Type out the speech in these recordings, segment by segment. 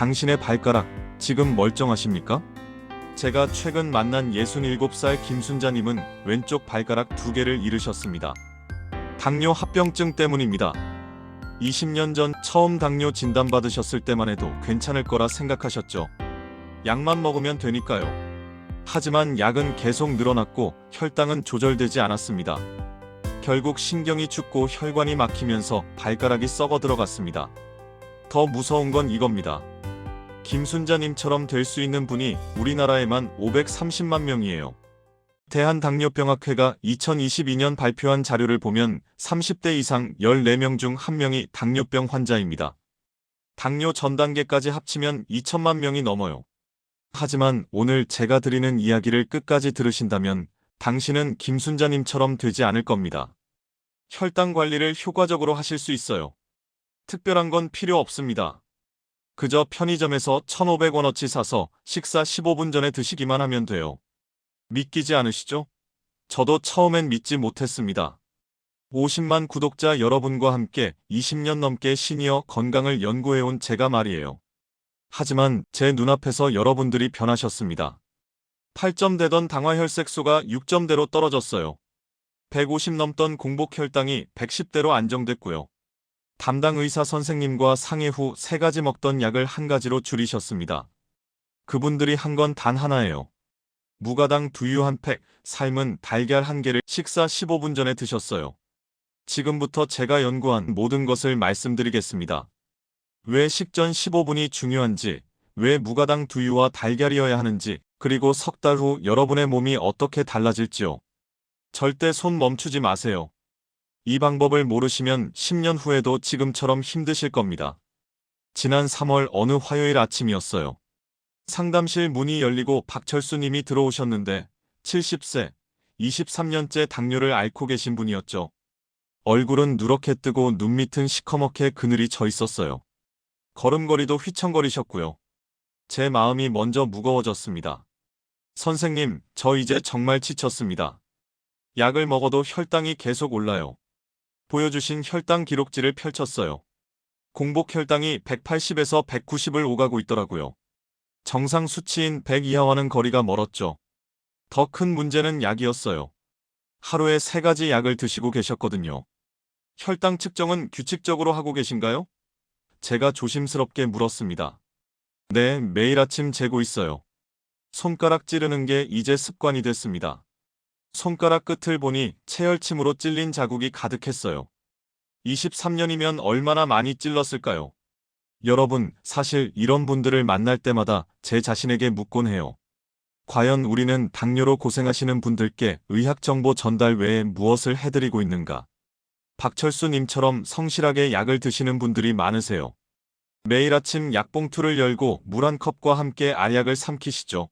당신의 발가락 지금 멀쩡하십니까? 제가 최근 만난 67살 김순자님은 왼쪽 발가락 두 개를 잃으셨습니다. 당뇨 합병증 때문입니다. 20년 전 처음 당뇨 진단받으셨을 때만 해도 괜찮을 거라 생각하셨죠. 약만 먹으면 되니까요. 하지만 약은 계속 늘어났고 혈당은 조절되지 않았습니다. 결국 신경이 죽고 혈관이 막히면서 발가락이 썩어 들어갔습니다. 더 무서운 건 이겁니다. 김순자님처럼 될 수 있는 분이 우리나라에만 530만 명이에요. 대한당뇨병학회가 2022년 발표한 자료를 보면 30대 이상 14명 중 1명이 당뇨병 환자입니다. 당뇨 전 단계까지 합치면 2천만 명이 넘어요. 하지만 오늘 제가 드리는 이야기를 끝까지 들으신다면 당신은 김순자님처럼 되지 않을 겁니다. 혈당 관리를 효과적으로 하실 수 있어요. 특별한 건 필요 없습니다. 그저 편의점에서 1,500원어치 사서 식사 15분 전에 드시기만 하면 돼요. 믿기지 않으시죠? 저도 처음엔 믿지 못했습니다. 50만 구독자 여러분과 함께 20년 넘게 시니어 건강을 연구해온 제가 말이에요. 하지만 제 눈앞에서 여러분들이 변하셨습니다. 8점 되던 당화혈색소가 6점대로 떨어졌어요. 150 넘던 공복혈당이 110대로 안정됐고요. 담당 의사 선생님과 상해 후세 가지 먹던 약을 한 가지로 줄이셨습니다. 그분들이 한 건 단 하나예요. 무가당 두유 한 팩, 삶은 달걀 한 개를 식사 15분 전에 드셨어요. 지금부터 제가 연구한 모든 것을 말씀드리겠습니다. 왜 식전 15분이 중요한지, 왜 무가당 두유와 달걀이어야 하는지, 그리고 석 달 후 여러분의 몸이 어떻게 달라질지요. 절대 손 멈추지 마세요. 이 방법을 모르시면 10년 후에도 지금처럼 힘드실 겁니다. 지난 3월 어느 화요일 아침이었어요. 상담실 문이 열리고 박철수 님이 들어오셨는데 70세, 23년째 당뇨를 앓고 계신 분이었죠. 얼굴은 누렇게 뜨고 눈 밑은 시커멓게 그늘이 져 있었어요. 걸음걸이도 휘청거리셨고요. 제 마음이 먼저 무거워졌습니다. 선생님, 저 이제 정말 지쳤습니다. 약을 먹어도 혈당이 계속 올라요. 보여주신 혈당 기록지를 펼쳤어요. 공복 혈당이 180에서 190을 오가고 있더라고요. 정상 수치인 100 이하와는 거리가 멀었죠. 더 큰 문제는 약이었어요. 하루에 세 가지 약을 드시고 계셨거든요. 혈당 측정은 규칙적으로 하고 계신가요? 제가 조심스럽게 물었습니다. 네, 매일 아침 재고 있어요. 손가락 찌르는 게 이제 습관이 됐습니다. 손가락 끝을 보니 체열침으로 찔린 자국이 가득했어요. 23년이면 얼마나 많이 찔렀을까요? 여러분, 사실 이런 분들을 만날 때마다 제 자신에게 묻곤 해요. 과연 우리는 당뇨로 고생하시는 분들께 의학 정보 전달 외에 무엇을 해드리고 있는가? 박철수님처럼 성실하게 약을 드시는 분들이 많으세요. 매일 아침 약봉투를 열고 물 한 컵과 함께 알약을 삼키시죠.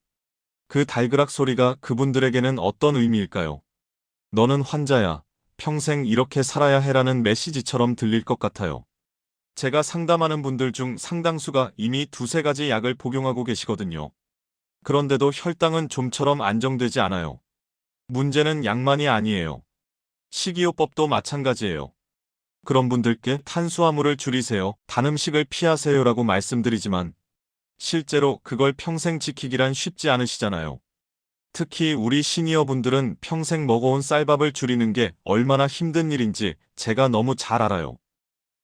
그 달그락 소리가 그분들에게는 어떤 의미일까요? 너는 환자야. 평생 이렇게 살아야 해라는 메시지처럼 들릴 것 같아요. 제가 상담하는 분들 중 상당수가 이미 두세 가지 약을 복용하고 계시거든요. 그런데도 혈당은 좀처럼 안정되지 않아요. 문제는 약만이 아니에요. 식이요법도 마찬가지예요. 그런 분들께 탄수화물을 줄이세요, 단 음식을 피하세요라고 말씀드리지만 실제로 그걸 평생 지키기란 쉽지 않으시잖아요. 특히 우리 시니어 분들은 평생 먹어온 쌀밥을 줄이는 게 얼마나 힘든 일인지 제가 너무 잘 알아요.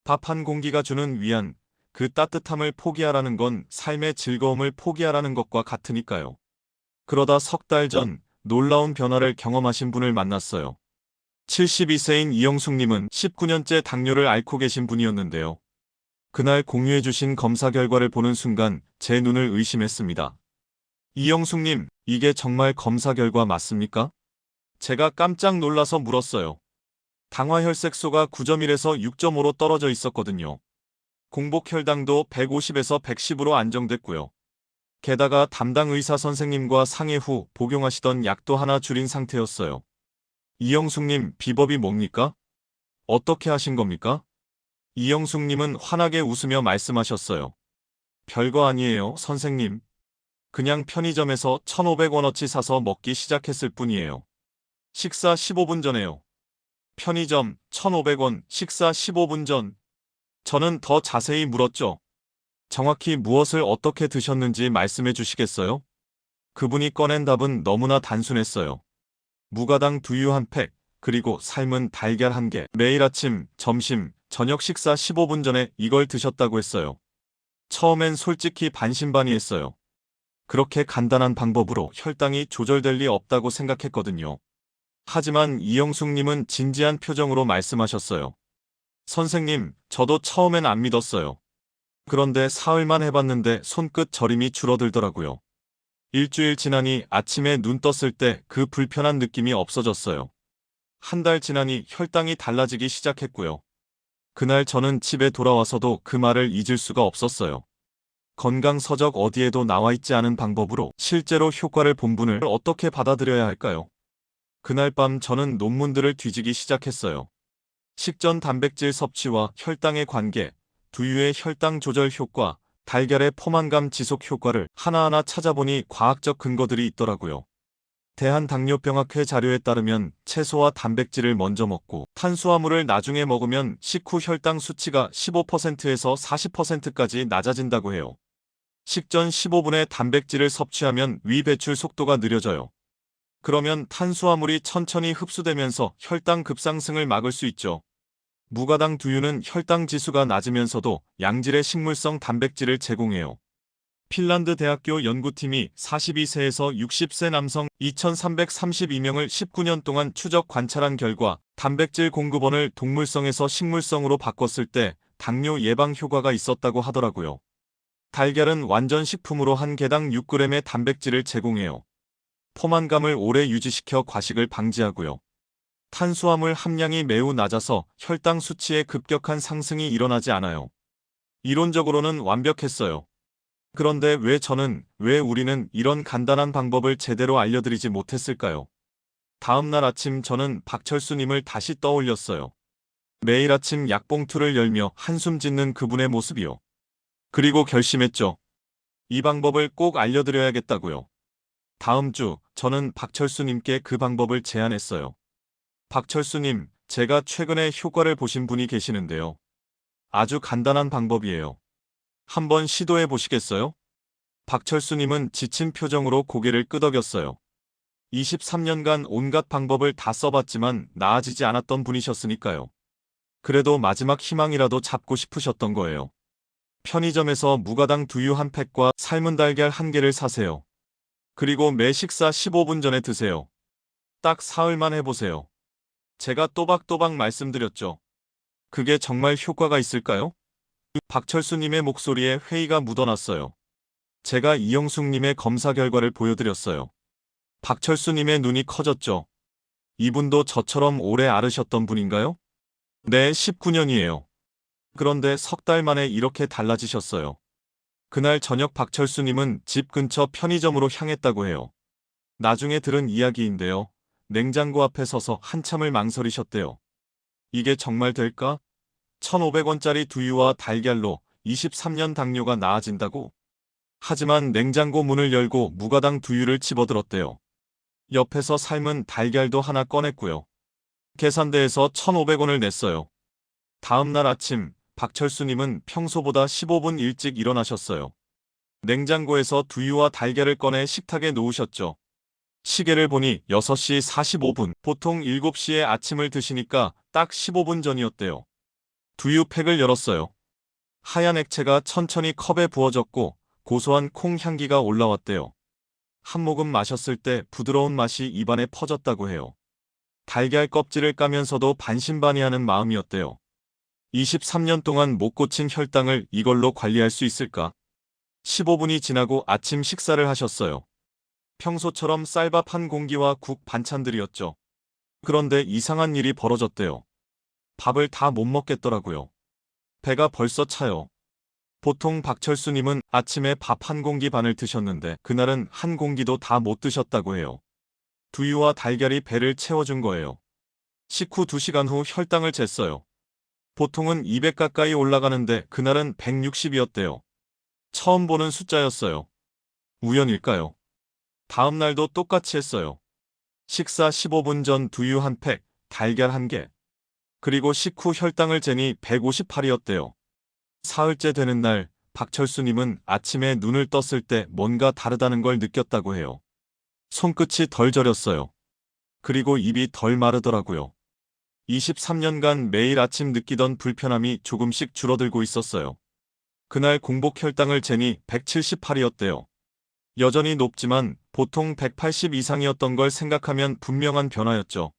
밥 한 공기가 주는 위안, 그 따뜻함을 포기하라는 건 삶의 즐거움을 포기하라는 것과 같으니까요. 그러다 석 달 전 놀라운 변화를 경험하신 분을 만났어요. 72세인 이영숙님은 19년째 당뇨를 앓고 계신 분이었는데요. 그날 공유해주신 검사 결과를 보는 순간 제 눈을 의심했습니다. 이영숙님, 이게 정말 검사 결과 맞습니까? 제가 깜짝 놀라서 물었어요. 당화혈색소가 9.1에서 6.5로 떨어져 있었거든요. 공복혈당도 150에서 110으로 안정됐고요. 게다가 담당 의사 선생님과 상해 후 복용하시던 약도 하나 줄인 상태였어요. 이영숙님, 비법이 뭡니까? 어떻게 하신 겁니까? 이영숙님은 환하게 웃으며 말씀하셨어요. 별거 아니에요, 선생님. 그냥 편의점에서 1,500원어치 사서 먹기 시작했을 뿐이에요. 식사 15분 전에요. 편의점 1,500원, 식사 15분 전. 저는 더 자세히 물었죠. 정확히 무엇을 어떻게 드셨는지 말씀해 주시겠어요? 그분이 꺼낸 답은 너무나 단순했어요. 무가당 두유 한 팩, 그리고 삶은 달걀 한 개. 매일 아침, 점심, 저녁 식사 15분 전에 이걸 드셨다고 했어요. 처음엔 솔직히 반신반의했어요. 그렇게 간단한 방법으로 혈당이 조절될 리 없다고 생각했거든요. 하지만 이영숙님은 진지한 표정으로 말씀하셨어요. 선생님, 저도 처음엔 안 믿었어요. 그런데 사흘만 해봤는데 손끝 저림이 줄어들더라고요. 일주일 지나니 아침에 눈 떴을 때 그 불편한 느낌이 없어졌어요. 한 달 지나니 혈당이 달라지기 시작했고요. 그날 저는 집에 돌아와서도 그 말을 잊을 수가 없었어요. 건강 서적 어디에도 나와 있지 않은 방법으로 실제로 효과를 본 분을 어떻게 받아들여야 할까요? 그날 밤 저는 논문들을 뒤지기 시작했어요. 식전 단백질 섭취와 혈당의 관계, 두유의 혈당 조절 효과, 달걀의 포만감 지속 효과를 하나하나 찾아보니 과학적 근거들이 있더라고요. 대한당뇨병학회 자료에 따르면 채소와 단백질을 먼저 먹고 탄수화물을 나중에 먹으면 식후 혈당 수치가 15%에서 40%까지 낮아진다고 해요. 식전 15분에 단백질을 섭취하면 위 배출 속도가 느려져요. 그러면 탄수화물이 천천히 흡수되면서 혈당 급상승을 막을 수 있죠. 무가당 두유는 혈당 지수가 낮으면서도 양질의 식물성 단백질을 제공해요. 핀란드 대학교 연구팀이 42세에서 60세 남성 2332명을 19년 동안 추적 관찰한 결과 단백질 공급원을 동물성에서 식물성으로 바꿨을 때 당뇨 예방 효과가 있었다고 하더라고요. 달걀은 완전 식품으로 한 개당 6g의 단백질을 제공해요. 포만감을 오래 유지시켜 과식을 방지하고요. 탄수화물 함량이 매우 낮아서 혈당 수치의 급격한 상승이 일어나지 않아요. 이론적으로는 완벽했어요. 그런데 왜 저는, 왜 우리는 이런 간단한 방법을 제대로 알려드리지 못했을까요? 다음날 아침 저는 박철수님을 다시 떠올렸어요. 매일 아침 약봉투를 열며 한숨 짓는 그분의 모습이요. 그리고 결심했죠. 이 방법을 꼭 알려드려야겠다고요. 다음 주 저는 박철수님께 그 방법을 제안했어요. 박철수님, 제가 최근에 효과를 보신 분이 계시는데요. 아주 간단한 방법이에요. 한번 시도해 보시겠어요? 박철수님은 지친 표정으로 고개를 끄덕였어요. 23년간 온갖 방법을 다 써봤지만 나아지지 않았던 분이셨으니까요. 그래도 마지막 희망이라도 잡고 싶으셨던 거예요. 편의점에서 무가당 두유 한 팩과 삶은 달걀 한 개를 사세요. 그리고 매 식사 15분 전에 드세요. 딱 사흘만 해보세요. 제가 또박또박 말씀드렸죠. 그게 정말 효과가 있을까요? 박철수님의 목소리에 회의가 묻어났어요. 제가 이영숙님의 검사 결과를 보여드렸어요. 박철수님의 눈이 커졌죠. 이분도 저처럼 오래 앓으셨던 분인가요? 네, 19년이에요. 그런데 석 달 만에 이렇게 달라지셨어요. 그날 저녁 박철수님은 집 근처 편의점으로 향했다고 해요. 나중에 들은 이야기인데요. 냉장고 앞에 서서 한참을 망설이셨대요. 이게 정말 될까? 1,500원짜리 두유와 달걀로 23년 당뇨가 나아진다고? 하지만 냉장고 문을 열고 무가당 두유를 집어들었대요. 옆에서 삶은 달걀도 하나 꺼냈고요. 계산대에서 1,500원을 냈어요. 다음 날 아침 박철수님은 평소보다 15분 일찍 일어나셨어요. 냉장고에서 두유와 달걀을 꺼내 식탁에 놓으셨죠. 시계를 보니 6시 45분, 보통 7시에 아침을 드시니까 딱 15분 전이었대요. 두유팩을 열었어요. 하얀 액체가 천천히 컵에 부어졌고 고소한 콩 향기가 올라왔대요. 한 모금 마셨을 때 부드러운 맛이 입안에 퍼졌다고 해요. 달걀 껍질을 까면서도 반신반의하는 마음이었대요. 23년 동안 못 고친 혈당을 이걸로 관리할 수 있을까? 15분이 지나고 아침 식사를 하셨어요. 평소처럼 쌀밥 한 공기와 국 반찬들이었죠. 그런데 이상한 일이 벌어졌대요. 밥을 다 못 먹겠더라고요. 배가 벌써 차요. 보통 박철수님은 아침에 밥 한 공기 반을 드셨는데 그날은 한 공기도 다 못 드셨다고 해요. 두유와 달걀이 배를 채워준 거예요. 식후 2시간 후 혈당을 쟀어요. 보통은 200 가까이 올라가는데 그날은 160이었대요. 처음 보는 숫자였어요. 우연일까요? 다음 날도 똑같이 했어요. 식사 15분 전 두유 한 팩, 달걀 한 개. 그리고 식후 혈당을 재니 158이었대요. 사흘째 되는 날 박철수님은 아침에 눈을 떴을 때 뭔가 다르다는 걸 느꼈다고 해요. 손끝이 덜 저렸어요. 그리고 입이 덜 마르더라고요. 23년간 매일 아침 느끼던 불편함이 조금씩 줄어들고 있었어요. 그날 공복 혈당을 재니 178이었대요. 여전히 높지만 보통 180 이상이었던 걸 생각하면 분명한 변화였죠.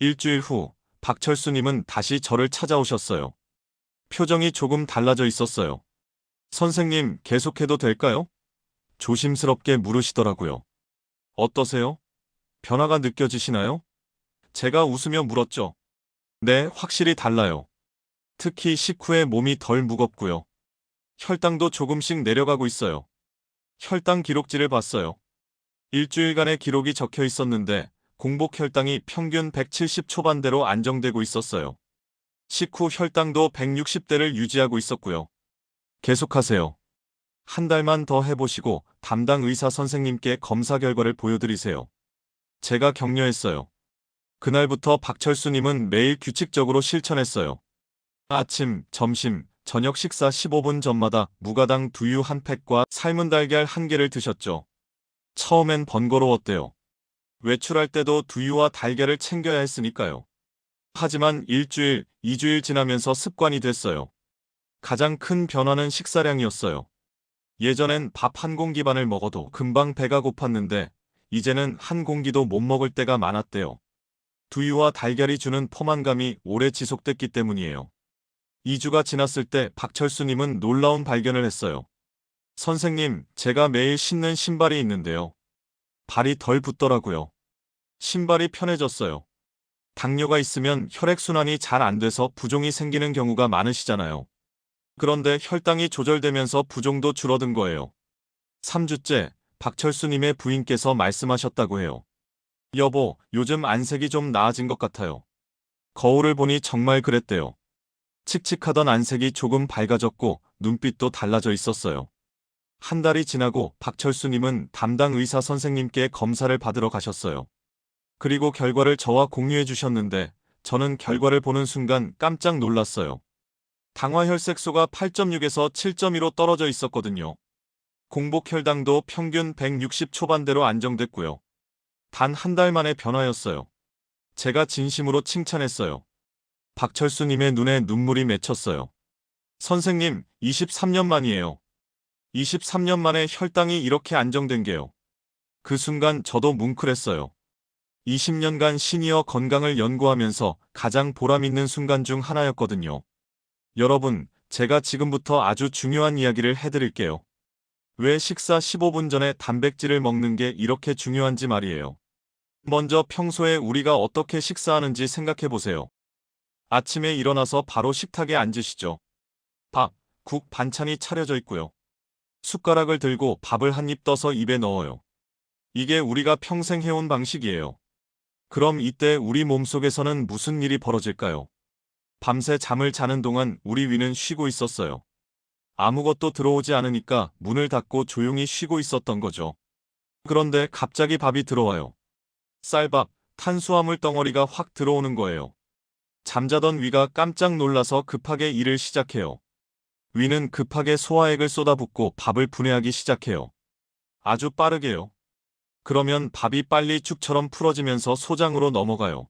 일주일 후 박철수님은 다시 저를 찾아오셨어요. 표정이 조금 달라져 있었어요. 선생님, 계속해도 될까요? 조심스럽게 물으시더라고요. 어떠세요? 변화가 느껴지시나요? 제가 웃으며 물었죠. 네, 확실히 달라요. 특히 식후에 몸이 덜 무겁고요. 혈당도 조금씩 내려가고 있어요. 혈당 기록지를 봤어요. 일주일간의 기록이 적혀 있었는데 공복 혈당이 평균 170 초반대로 안정되고 있었어요. 식후 혈당도 160대를 유지하고 있었고요. 계속하세요. 한 달만 더 해보시고 담당 의사 선생님께 검사 결과를 보여드리세요. 제가 격려했어요. 그날부터 박철수님은 매일 규칙적으로 실천했어요. 아침, 점심, 저녁 식사 15분 전마다 무가당 두유 한 팩과 삶은 달걀 한 개를 드셨죠. 처음엔 번거로웠대요. 외출할 때도 두유와 달걀을 챙겨야 했으니까요. 하지만 일주일, 이주일 지나면서 습관이 됐어요. 가장 큰 변화는 식사량이었어요. 예전엔 밥 한 공기 반을 먹어도 금방 배가 고팠는데 이제는 한 공기도 못 먹을 때가 많았대요. 두유와 달걀이 주는 포만감이 오래 지속됐기 때문이에요. 2주가 지났을 때 박철수님은 놀라운 발견을 했어요. 선생님, 제가 매일 신는 신발이 있는데요. 발이 덜 붓더라고요. 신발이 편해졌어요. 당뇨가 있으면 혈액순환이 잘 안 돼서 부종이 생기는 경우가 많으시잖아요. 그런데 혈당이 조절되면서 부종도 줄어든 거예요. 3주째 박철수님의 부인께서 말씀하셨다고 해요. 여보, 요즘 안색이 좀 나아진 것 같아요. 거울을 보니 정말 그랬대요. 칙칙하던 안색이 조금 밝아졌고 눈빛도 달라져 있었어요. 한 달이 지나고 박철수님은 담당 의사 선생님께 검사를 받으러 가셨어요. 그리고 결과를 저와 공유해 주셨는데 저는 결과를 보는 순간 깜짝 놀랐어요. 당화혈색소가 8.6에서 7.2로 떨어져 있었거든요. 공복 혈당도 평균 160 초반대로 안정됐고요. 단 한 달 만의 변화였어요. 제가 진심으로 칭찬했어요. 박철수님의 눈에 눈물이 맺혔어요. 선생님, 23년 만이에요. 23년 만에 혈당이 이렇게 안정된 게요. 그 순간 저도 뭉클했어요. 20년간 시니어 건강을 연구하면서 가장 보람있는 순간 중 하나였거든요. 여러분, 제가 지금부터 아주 중요한 이야기를 해드릴게요. 왜 식사 15분 전에 단백질을 먹는 게 이렇게 중요한지 말이에요. 먼저 평소에 우리가 어떻게 식사하는지 생각해 보세요. 아침에 일어나서 바로 식탁에 앉으시죠. 밥, 국, 반찬이 차려져 있고요. 숟가락을 들고 밥을 한 입 떠서 입에 넣어요. 이게 우리가 평생 해온 방식이에요. 그럼 이때 우리 몸속에서는 무슨 일이 벌어질까요? 밤새 잠을 자는 동안 우리 위는 쉬고 있었어요. 아무것도 들어오지 않으니까 문을 닫고 조용히 쉬고 있었던 거죠. 그런데 갑자기 밥이 들어와요. 쌀밥, 탄수화물 덩어리가 확 들어오는 거예요. 잠자던 위가 깜짝 놀라서 급하게 일을 시작해요. 위는 급하게 소화액을 쏟아붓고 밥을 분해하기 시작해요. 아주 빠르게요. 그러면 밥이 빨리 죽처럼 풀어지면서 소장으로 넘어가요.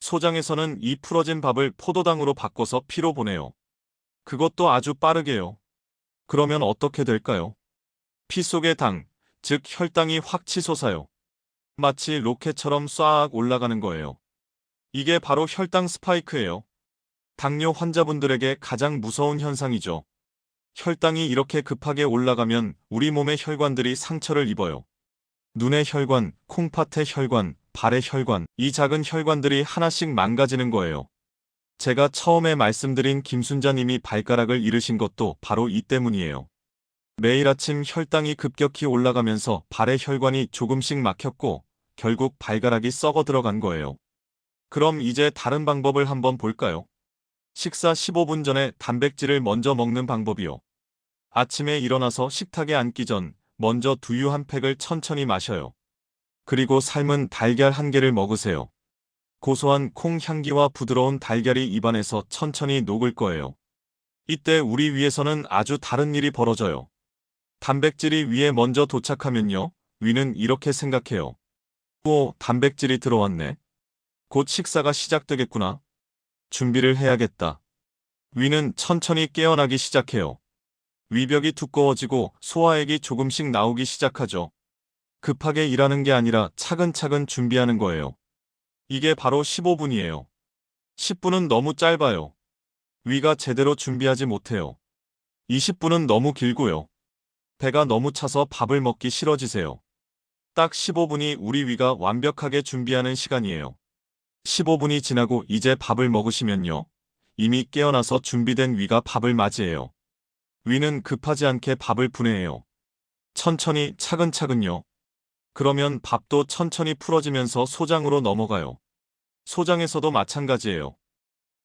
소장에서는 이 풀어진 밥을 포도당으로 바꿔서 피로 보내요. 그것도 아주 빠르게요. 그러면 어떻게 될까요? 피 속의 당, 즉 혈당이 확 치솟아요. 마치 로켓처럼 쏴악 올라가는 거예요. 이게 바로 혈당 스파이크예요. 당뇨 환자분들에게 가장 무서운 현상이죠. 혈당이 이렇게 급하게 올라가면 우리 몸의 혈관들이 상처를 입어요. 눈의 혈관, 콩팥의 혈관, 발의 혈관, 이 작은 혈관들이 하나씩 망가지는 거예요. 제가 처음에 말씀드린 김순자님이 발가락을 잃으신 것도 바로 이 때문이에요. 매일 아침 혈당이 급격히 올라가면서 발의 혈관이 조금씩 막혔고 결국 발가락이 썩어 들어간 거예요. 그럼 이제 다른 방법을 한번 볼까요? 식사 15분 전에 단백질을 먼저 먹는 방법이요. 아침에 일어나서 식탁에 앉기 전 먼저 두유 한 팩을 천천히 마셔요. 그리고 삶은 달걀 한 개를 먹으세요. 고소한 콩 향기와 부드러운 달걀이 입안에서 천천히 녹을 거예요. 이때 우리 위에서는 아주 다른 일이 벌어져요. 단백질이 위에 먼저 도착하면요. 위는 이렇게 생각해요. 오, 단백질이 들어왔네. 곧 식사가 시작되겠구나. 준비를 해야겠다. 위는 천천히 깨어나기 시작해요. 위벽이 두꺼워지고 소화액이 조금씩 나오기 시작하죠. 급하게 일하는 게 아니라 차근차근 준비하는 거예요. 이게 바로 15분이에요. 10분은 너무 짧아요. 위가 제대로 준비하지 못해요. 20분은 너무 길고요. 배가 너무 차서 밥을 먹기 싫어지세요. 딱 15분이 우리 위가 완벽하게 준비하는 시간이에요. 15분이 지나고 이제 밥을 먹으시면요. 이미 깨어나서 준비된 위가 밥을 맞이해요. 위는 급하지 않게 밥을 분해해요. 천천히 차근차근요. 그러면 밥도 천천히 풀어지면서 소장으로 넘어가요. 소장에서도 마찬가지예요.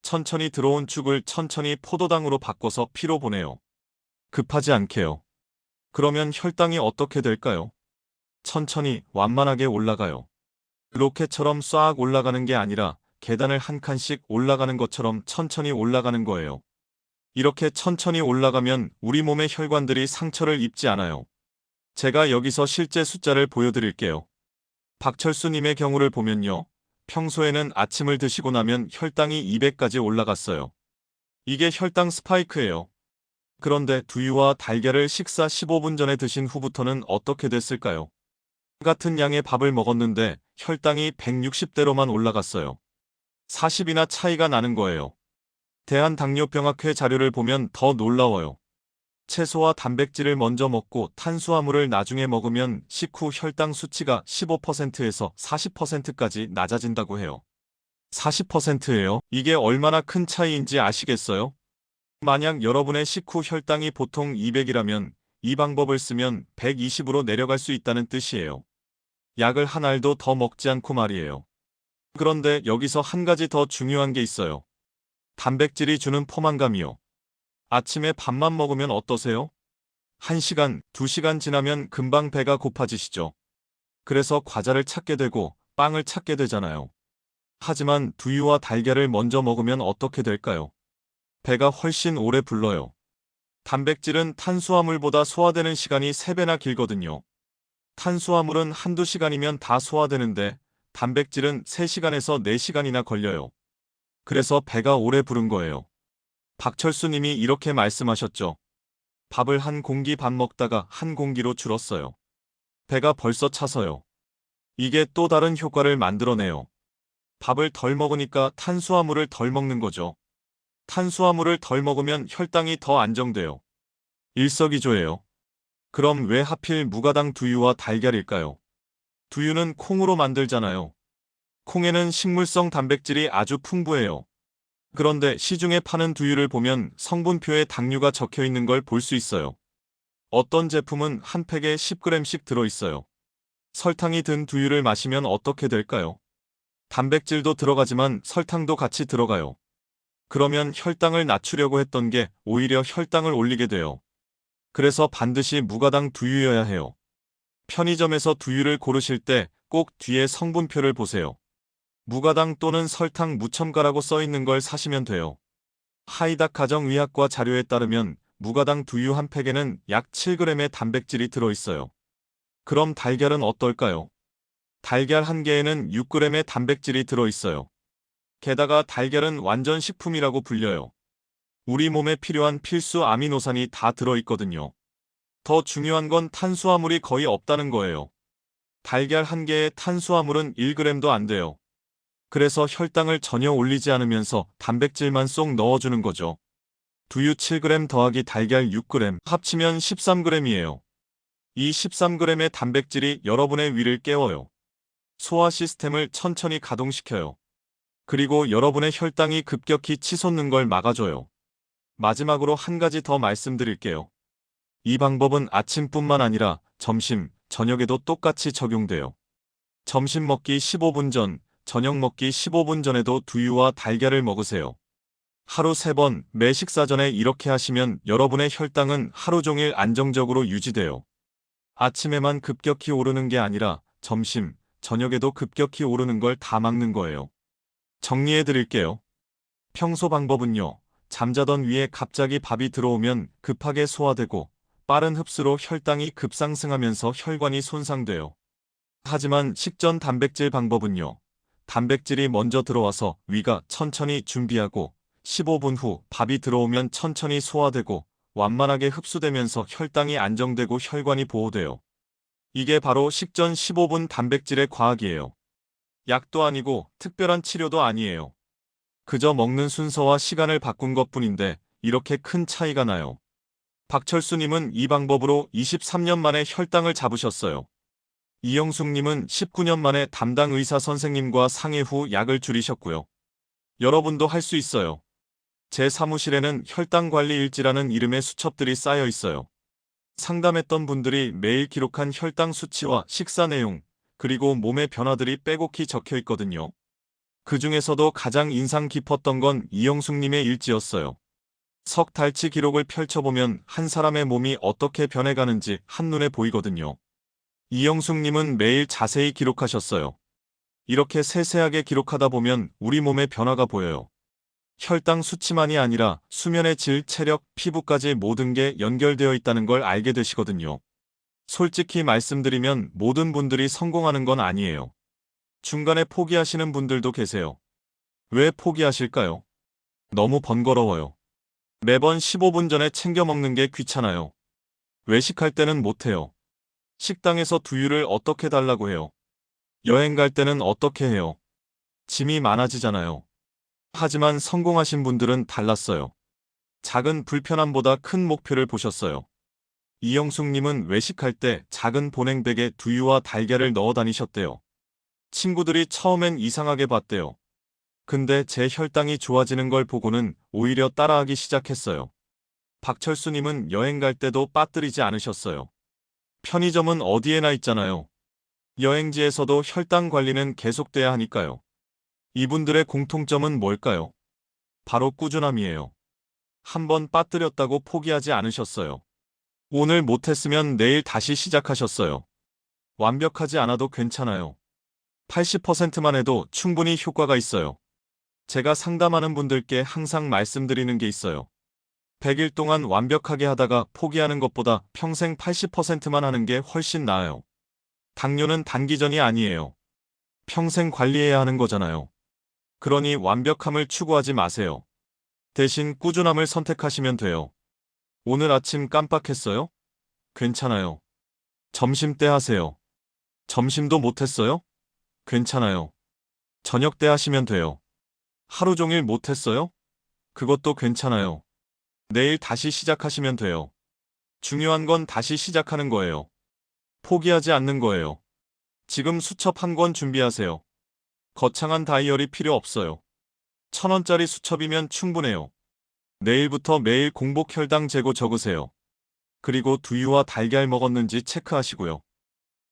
천천히 들어온 죽을 천천히 포도당으로 바꿔서 피로 보내요. 급하지 않게요. 그러면 혈당이 어떻게 될까요? 천천히 완만하게 올라가요. 로켓처럼 싹 올라가는 게 아니라 계단을 한 칸씩 올라가는 것처럼 천천히 올라가는 거예요. 이렇게 천천히 올라가면 우리 몸의 혈관들이 상처를 입지 않아요. 제가 여기서 실제 숫자를 보여드릴게요. 박철수님의 경우를 보면요. 평소에는 아침을 드시고 나면 혈당이 200까지 올라갔어요. 이게 혈당 스파이크예요. 그런데 두유와 달걀을 식사 15분 전에 드신 후부터는 어떻게 됐을까요? 같은 양의 밥을 먹었는데 혈당이 160대로만 올라갔어요. 40이나 차이가 나는 거예요. 대한당뇨병학회 자료를 보면 더 놀라워요. 채소와 단백질을 먼저 먹고 탄수화물을 나중에 먹으면 식후 혈당 수치가 15%에서 40%까지 낮아진다고 해요. 40%예요? 이게 얼마나 큰 차이인지 아시겠어요? 만약 여러분의 식후 혈당이 보통 200이라면 이 방법을 쓰면 120으로 내려갈 수 있다는 뜻이에요. 약을 한 알도 더 먹지 않고 말이에요. 그런데 여기서 한 가지 더 중요한 게 있어요. 단백질이 주는 포만감이요. 아침에 밥만 먹으면 어떠세요? 1시간, 2시간 지나면 금방 배가 고파지시죠. 그래서 과자를 찾게 되고 빵을 찾게 되잖아요. 하지만 두유와 달걀을 먼저 먹으면 어떻게 될까요? 배가 훨씬 오래 불러요. 단백질은 탄수화물보다 소화되는 시간이 3배나 길거든요. 탄수화물은 한두 시간이면 다 소화되는데 단백질은 3시간에서 4시간이나 걸려요. 그래서 배가 오래 부른 거예요. 박철수 님이 이렇게 말씀하셨죠. 밥을 한 공기 밥 먹다가 한 공기로 줄었어요. 배가 벌써 차서요. 이게 또 다른 효과를 만들어내요. 밥을 덜 먹으니까 탄수화물을 덜 먹는 거죠. 탄수화물을 덜 먹으면 혈당이 더 안정돼요. 일석이조예요. 그럼 왜 하필 무가당 두유와 달걀일까요? 두유는 콩으로 만들잖아요. 콩에는 식물성 단백질이 아주 풍부해요. 그런데 시중에 파는 두유를 보면 성분표에 당류가 적혀 있는 걸 볼 수 있어요. 어떤 제품은 한 팩에 10g씩 들어있어요. 설탕이 든 두유를 마시면 어떻게 될까요? 단백질도 들어가지만 설탕도 같이 들어가요. 그러면 혈당을 낮추려고 했던 게 오히려 혈당을 올리게 돼요. 그래서 반드시 무가당 두유여야 해요. 편의점에서 두유를 고르실 때 꼭 뒤에 성분표를 보세요. 무가당 또는 설탕 무첨가라고 써 있는 걸 사시면 돼요. 하이닥 가정의학과 자료에 따르면 무가당 두유 한 팩에는 약 7g의 단백질이 들어있어요. 그럼 달걀은 어떨까요? 달걀 한 개에는 6g의 단백질이 들어있어요. 게다가 달걀은 완전 식품이라고 불려요. 우리 몸에 필요한 필수 아미노산이 다 들어있거든요. 더 중요한 건 탄수화물이 거의 없다는 거예요. 달걀 한 개에 탄수화물은 1g도 안 돼요. 그래서 혈당을 전혀 올리지 않으면서 단백질만 쏙 넣어주는 거죠. 두유 7g 더하기 달걀 6g 합치면 13g이에요. 이 13g의 단백질이 여러분의 위를 깨워요. 소화 시스템을 천천히 가동시켜요. 그리고 여러분의 혈당이 급격히 치솟는 걸 막아줘요. 마지막으로 한 가지 더 말씀드릴게요. 이 방법은 아침뿐만 아니라 점심, 저녁에도 똑같이 적용돼요. 점심 먹기 15분 전, 저녁 먹기 15분 전에도 두유와 달걀을 먹으세요. 하루 3번 매 식사 전에 이렇게 하시면 여러분의 혈당은 하루 종일 안정적으로 유지돼요. 아침에만 급격히 오르는 게 아니라 점심, 저녁에도 급격히 오르는 걸 다 막는 거예요. 정리해 드릴게요. 평소 방법은요. 잠자던 위에 갑자기 밥이 들어오면 급하게 소화되고 빠른 흡수로 혈당이 급상승하면서 혈관이 손상돼요. 하지만 식전 단백질 방법은요. 단백질이 먼저 들어와서 위가 천천히 준비하고 15분 후 밥이 들어오면 천천히 소화되고 완만하게 흡수되면서 혈당이 안정되고 혈관이 보호돼요. 이게 바로 식전 15분 단백질의 과학이에요. 약도 아니고 특별한 치료도 아니에요. 그저 먹는 순서와 시간을 바꾼 것 뿐인데 이렇게 큰 차이가 나요. 박철수님은 이 방법으로 23년 만에 혈당을 잡으셨어요. 이영숙님은 19년 만에 담당 의사 선생님과 상의 후 약을 줄이셨고요. 여러분도 할 수 있어요. 제 사무실에는 혈당 관리 일지라는 이름의 수첩들이 쌓여 있어요. 상담했던 분들이 매일 기록한 혈당 수치와 식사 내용, 그리고 몸의 변화들이 빼곡히 적혀 있거든요. 그 중에서도 가장 인상 깊었던 건 이영숙님의 일지였어요. 석 달치 기록을 펼쳐보면 한 사람의 몸이 어떻게 변해가는지 한눈에 보이거든요. 이영숙님은 매일 자세히 기록하셨어요. 이렇게 세세하게 기록하다 보면 우리 몸의 변화가 보여요. 혈당 수치만이 아니라 수면의 질, 체력, 피부까지 모든 게 연결되어 있다는 걸 알게 되시거든요. 솔직히 말씀드리면 모든 분들이 성공하는 건 아니에요. 중간에 포기하시는 분들도 계세요. 왜 포기하실까요? 너무 번거로워요. 매번 15분 전에 챙겨 먹는 게 귀찮아요. 외식할 때는 못해요. 식당에서 두유를 어떻게 달라고 해요? 여행 갈 때는 어떻게 해요? 짐이 많아지잖아요. 하지만 성공하신 분들은 달랐어요. 작은 불편함보다 큰 목표를 보셨어요. 이영숙님은 외식할 때 작은 보냉백에 두유와 달걀을 넣어 다니셨대요. 친구들이 처음엔 이상하게 봤대요. 근데 제 혈당이 좋아지는 걸 보고는 오히려 따라하기 시작했어요. 박철수님은 여행 갈 때도 빠뜨리지 않으셨어요. 편의점은 어디에나 있잖아요. 여행지에서도 혈당 관리는 계속돼야 하니까요. 이분들의 공통점은 뭘까요? 바로 꾸준함이에요. 한번 빠뜨렸다고 포기하지 않으셨어요. 오늘 못했으면 내일 다시 시작하셨어요. 완벽하지 않아도 괜찮아요. 80%만 해도 충분히 효과가 있어요. 제가 상담하는 분들께 항상 말씀드리는 게 있어요. 100일 동안 완벽하게 하다가 포기하는 것보다 평생 80%만 하는 게 훨씬 나아요. 당뇨는 단기전이 아니에요. 평생 관리해야 하는 거잖아요. 그러니 완벽함을 추구하지 마세요. 대신 꾸준함을 선택하시면 돼요. 오늘 아침 깜빡했어요? 괜찮아요. 점심 때 하세요. 점심도 못했어요? 괜찮아요. 저녁 때 하시면 돼요. 하루 종일 못했어요? 그것도 괜찮아요. 내일 다시 시작하시면 돼요. 중요한 건 다시 시작하는 거예요. 포기하지 않는 거예요. 지금 수첩 한 권 준비하세요. 거창한 다이어리 필요 없어요. 천 원짜리 수첩이면 충분해요. 내일부터 매일 공복 혈당 재고 적으세요. 그리고 두유와 달걀 먹었는지 체크하시고요.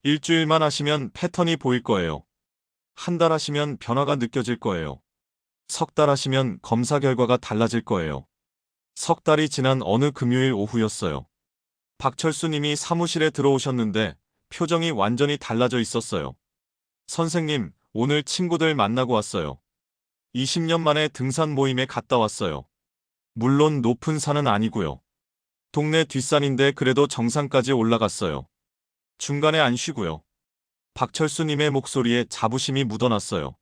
일주일만 하시면 패턴이 보일 거예요. 한 달 하시면 변화가 느껴질 거예요. 석 달 하시면 검사 결과가 달라질 거예요. 석 달이 지난 어느 금요일 오후였어요. 박철수 님이 사무실에 들어오셨는데 표정이 완전히 달라져 있었어요. 선생님, 오늘 친구들 만나고 왔어요. 20년 만에 등산 모임에 갔다 왔어요. 물론 높은 산은 아니고요. 동네 뒷산인데 그래도 정상까지 올라갔어요. 중간에 안 쉬고요. 박철수님의 목소리에 자부심이 묻어났어요.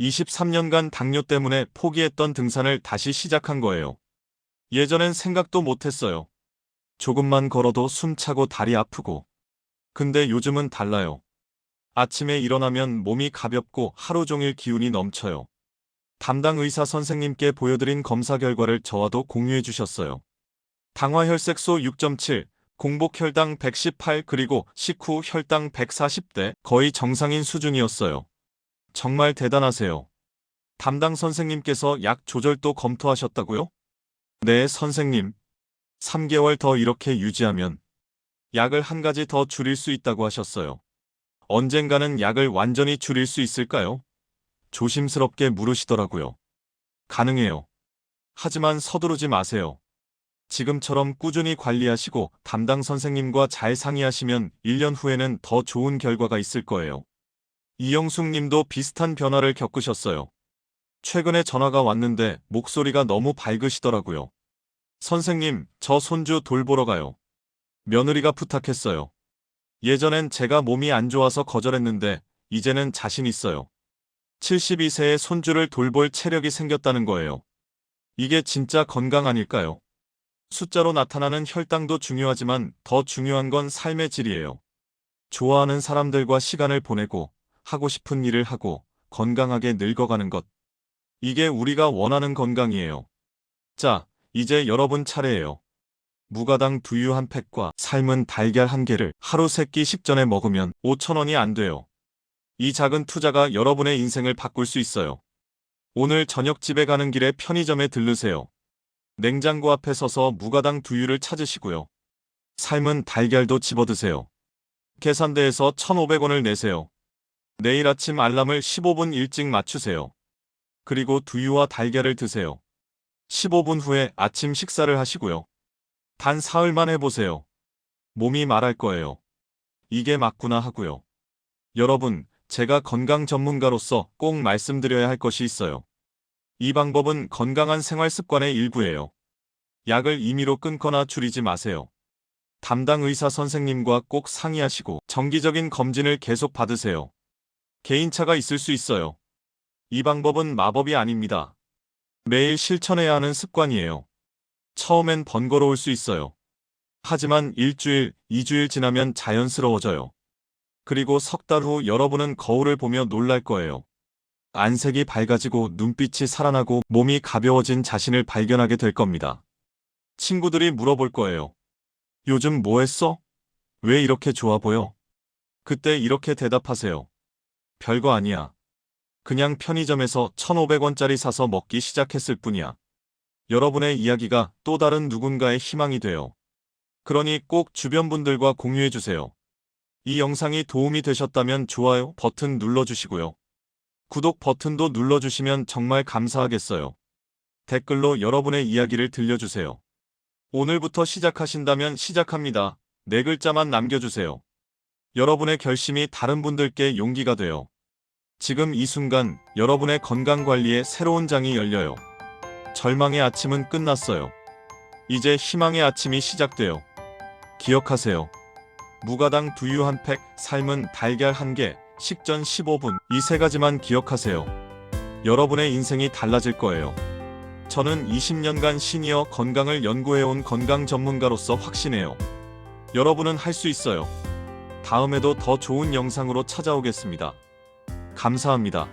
23년간 당뇨 때문에 포기했던 등산을 다시 시작한 거예요. 예전엔 생각도 못했어요. 조금만 걸어도 숨차고 다리 아프고. 근데 요즘은 달라요. 아침에 일어나면 몸이 가볍고 하루 종일 기운이 넘쳐요. 담당 의사 선생님께 보여드린 검사 결과를 저와도 공유해 주셨어요. 당화혈색소 6.7, 공복혈당 118 그리고 식후 혈당 140대 거의 정상인 수준이었어요. 정말 대단하세요. 담당 선생님께서 약 조절도 검토하셨다고요? 네, 선생님. 3개월 더 이렇게 유지하면 약을 한 가지 더 줄일 수 있다고 하셨어요. 언젠가는 약을 완전히 줄일 수 있을까요? 조심스럽게 물으시더라고요. 가능해요. 하지만 서두르지 마세요. 지금처럼 꾸준히 관리하시고 담당 선생님과 잘 상의하시면 1년 후에는 더 좋은 결과가 있을 거예요. 이영숙 님도 비슷한 변화를 겪으셨어요. 최근에 전화가 왔는데 목소리가 너무 밝으시더라고요. 선생님, 저 손주 돌보러 가요. 며느리가 부탁했어요. 예전엔 제가 몸이 안 좋아서 거절했는데 이제는 자신 있어요. 72세의 손주를 돌볼 체력이 생겼다는 거예요. 이게 진짜 건강 아닐까요? 숫자로 나타나는 혈당도 중요하지만 더 중요한 건 삶의 질이에요. 좋아하는 사람들과 시간을 보내고 하고 싶은 일을 하고 건강하게 늙어가는 것. 이게 우리가 원하는 건강이에요. 자, 이제 여러분 차례예요. 무가당 두유 한 팩과 삶은 달걀 한 개를 하루 세끼 식전에 먹으면 5천원이 안 돼요. 이 작은 투자가 여러분의 인생을 바꿀 수 있어요. 오늘 저녁 집에 가는 길에 편의점에 들르세요. 냉장고 앞에 서서 무가당 두유를 찾으시고요. 삶은 달걀도 집어드세요. 계산대에서 1,500원을 내세요. 내일 아침 알람을 15분 일찍 맞추세요. 그리고 두유와 달걀을 드세요. 15분 후에 아침 식사를 하시고요. 단 사흘만 해보세요. 몸이 말할 거예요. 이게 맞구나 하고요. 여러분, 제가 건강 전문가로서 꼭 말씀드려야 할 것이 있어요. 이 방법은 건강한 생활 습관의 일부예요. 약을 임의로 끊거나 줄이지 마세요. 담당 의사 선생님과 꼭 상의하시고 정기적인 검진을 계속 받으세요. 개인차가 있을 수 있어요. 이 방법은 마법이 아닙니다. 매일 실천해야 하는 습관이에요. 처음엔 번거로울 수 있어요. 하지만 일주일, 이주일 지나면 자연스러워져요. 그리고 석 달 후 여러분은 거울을 보며 놀랄 거예요. 안색이 밝아지고 눈빛이 살아나고 몸이 가벼워진 자신을 발견하게 될 겁니다. 친구들이 물어볼 거예요. 요즘 뭐 했어? 왜 이렇게 좋아 보여? 그때 이렇게 대답하세요. 별거 아니야. 그냥 편의점에서 1,500원짜리 사서 먹기 시작했을 뿐이야. 여러분의 이야기가 또 다른 누군가의 희망이 돼요. 그러니 꼭 주변 분들과 공유해 주세요. 이 영상이 도움이 되셨다면 좋아요 버튼 눌러주시고요. 구독 버튼도 눌러주시면 정말 감사하겠어요. 댓글로 여러분의 이야기를 들려주세요. 오늘부터 시작하신다면 시작합니다. 네 글자만 남겨주세요. 여러분의 결심이 다른 분들께 용기가 돼요. 지금 이 순간 여러분의 건강 관리에 새로운 장이 열려요. 절망의 아침은 끝났어요. 이제 희망의 아침이 시작돼요. 기억하세요. 무가당 두유 한 팩, 삶은 달걀 한 개, 식전 15분. 이 세 가지만 기억하세요. 여러분의 인생이 달라질 거예요. 저는 20년간 시니어 건강을 연구해온 건강 전문가로서 확신해요. 여러분은 할 수 있어요. 다음에도 더 좋은 영상으로 찾아오겠습니다. 감사합니다.